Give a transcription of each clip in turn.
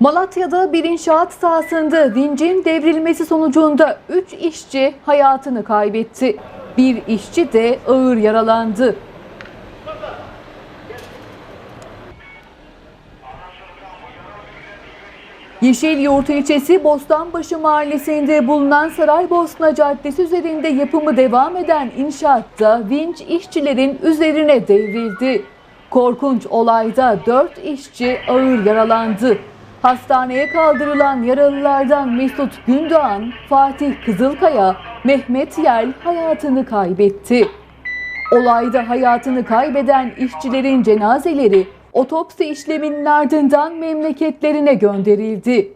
Malatya'da bir inşaat sahasında vincin devrilmesi sonucunda 3 işçi hayatını kaybetti. Bir işçi de ağır yaralandı. Yeşilyurt ilçesi Bostanbaşı mahallesinde bulunan Saraybosna Caddesi üzerinde yapımı devam eden inşaatta vinç işçilerin üzerine devrildi. Korkunç olayda 4 işçi ağır yaralandı. Hastaneye kaldırılan yaralılardan Mesut Gündoğan, Fatih Kızılkaya, Mehmet Yel hayatını kaybetti. Olayda hayatını kaybeden işçilerin cenazeleri otopsi işleminin ardından memleketlerine gönderildi.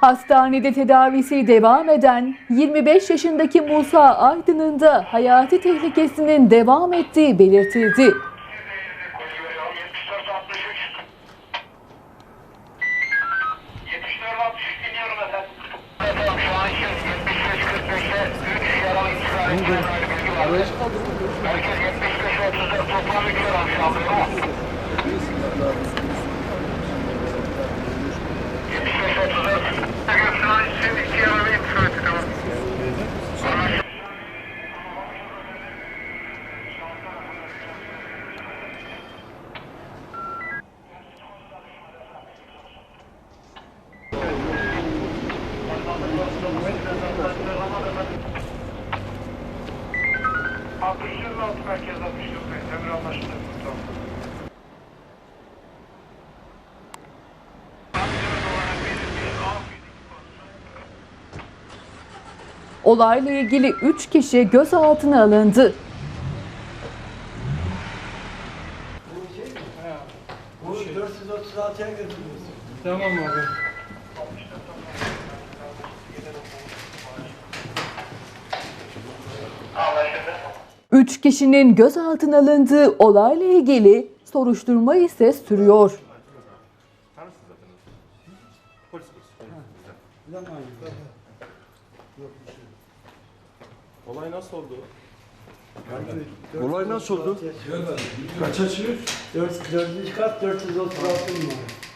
Hastanede tedavisi devam eden 25 yaşındaki Musa Aydın'ın da hayati tehlikesinin devam ettiği belirtildi. Uygun. Evet. 626 merkez 69 emir anlaşıldı. Olayla ilgili 3 kişi gözaltına alındı. Bunu 436'ya götürüyorsun. Tamam abi. 3 kişinin gözaltına alındığı olayla ilgili soruşturma ise sürüyor. Olay nasıl oldu? Olay nasıl oldu? Kaç açıyor? 4, 4. kat 436 numara.